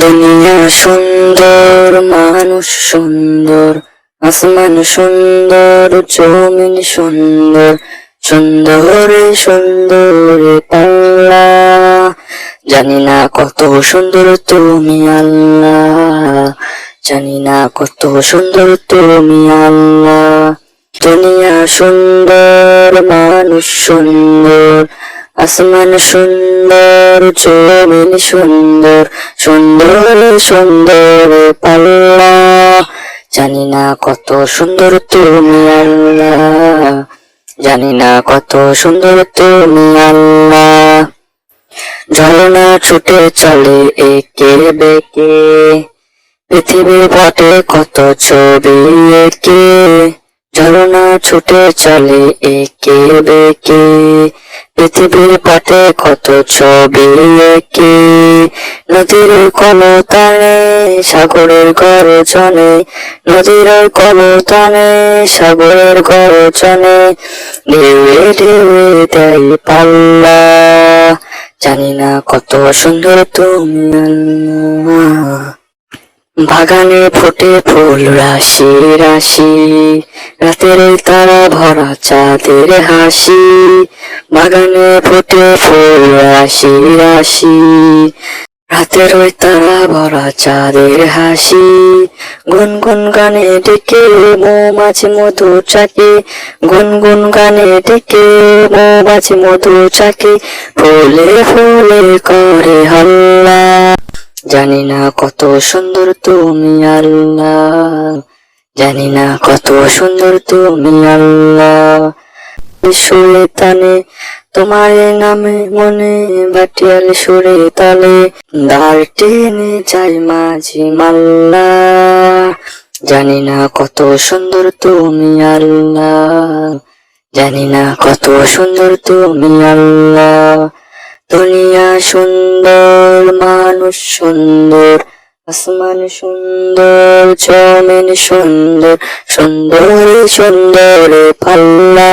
দুনিয়া সুন্দর, মানুষ সুন্দর, আসমান সুন্দর, জমিন সুন্দর সুন্দর সুন্দর পাল্লা জানি না কত সুন্দর তুমি আল্লাহ। জানি না কত সুন্দর তুমি আল্লাহ। দুনিয়া সুন্দর, মানুষ সুন্দর আসমান সুন্দর, জমিন সুন্দর সুন্দর সুন্দর পাল্লা জানি না কত সুন্দর তুমি আল্লাহ। জানি না কত সুন্দর তুমি আল্লাহ। ঝর্ণা ছুটে চলে একে বেকে, পৃথিবীর পটে কত ছবি একে। ঝর্ণা ছুটে চলে একে বেকে পৃথিবীর পটে কত ছবি একে, নদীর কলতানে, সাগরের গর্জনে, নদীর কলতানে, সাগরের গর্জনে, ঢেউয়ে ঢেউয়ে দেয় পাল্লা। জানি না কত সুন্দর তুমি। বাগানে ফোটে ফুল, রাশি রাশি, রাতের তারা ভরা চাঁদের হাসি। বাগানে ফুটে ফুল রাশি রাশি। রাতের ওই তারা ভরা চাঁদের হাসি। গুনগুন গানে ডেকে মৌমাছি মধু চাকে। গুনগুন গানে ডেকে মৌমাছি মধু চাকে। ফুলে ফুলে করে হল্লা। জানি না কত সুন্দর তুমি আল্লাহ। জানি না কত সুন্দর তুমি আল্লাহ। সুরে তানে তোমার নামে মনে বাটিয়াল সুরে তালে। দাঁড় টেনে যাই মাঝি মাল্লা, জানি না কত সুন্দর তুমি আল্লাহ জানি না কত সুন্দর তুমি আল্লাহ দুনিয়া সুন্দর, মানুষ সুন্দর, আসমান সুন্দর, জমিন সুন্দর সুন্দর সুন্দর, পাল্লা।